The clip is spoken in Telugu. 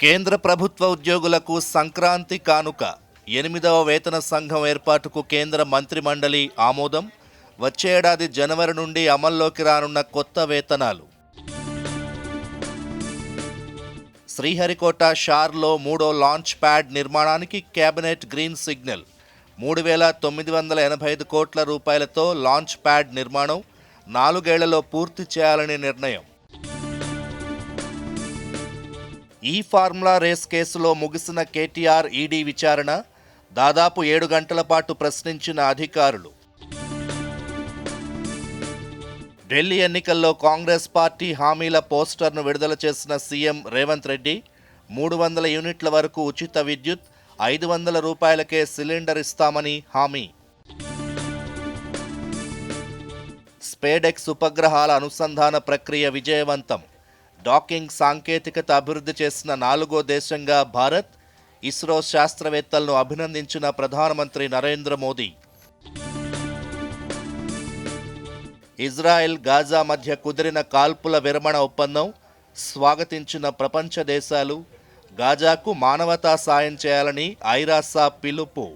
కేంద్ర ప్రభుత్వ ఉద్యోగులకు సంక్రాంతి కానుక. ఎనిమిదవ వేతన సంఘం ఏర్పాటుకు కేంద్ర మంత్రి మండలి ఆమోదం. వచ్చే ఏడాది జనవరి నుండి అమల్లోకి రానున్న కొత్త వేతనాలు. శ్రీహరికోట షార్లో మూడో లాంచ్ ప్యాడ్ నిర్మాణానికి కేబినెట్ గ్రీన్ సిగ్నల్. మూడు వేల తొమ్మిది వందల ఎనభై ఐదు కోట్ల రూపాయలతో లాంచ్ ప్యాడ్ నిర్మాణం నాలుగేళ్ళలో పూర్తి చేయాలని నిర్ణయం. ఈ ఫార్ములా రేస్ కేసులో ముగిసిన కేటీఆర్ ఈడీ విచారణ దాదాపు ఏడు గంటల పాటు ప్రశ్నించిన అధికారులు. ఢిల్లీ ఎన్నికల్లో కాంగ్రెస్ పార్టీ హామీల పోస్టర్ను విడుదల చేసిన సీఎం రేవంత్ రెడ్డి మూడు వందల యూనిట్ల వరకు ఉచిత విద్యుత్ ఐదు వందల రూపాయలకే సిలిండర్ ఇస్తామని హామీ. స్పేడెక్స్ ఉపగ్రహాల అనుసంధాన ప్రక్రియ విజయవంతం. డాకింగ్ సాంకేతికత అభివృద్ధి చేసిన నాలుగో దేశంగా భారత్ ఇస్రో శాస్త్రవేత్తలను అభినందించిన ప్రధానమంత్రి నరేంద్ర మోదీ. ఇజ్రాయెల్ గాజా మధ్య కుదిరిన కాల్పుల విరమణ ఒప్పందం స్వాగతించిన ప్రపంచ దేశాలు గాజాకు మానవతా సాయం చేయాలని ఐరాసా పిలుపు.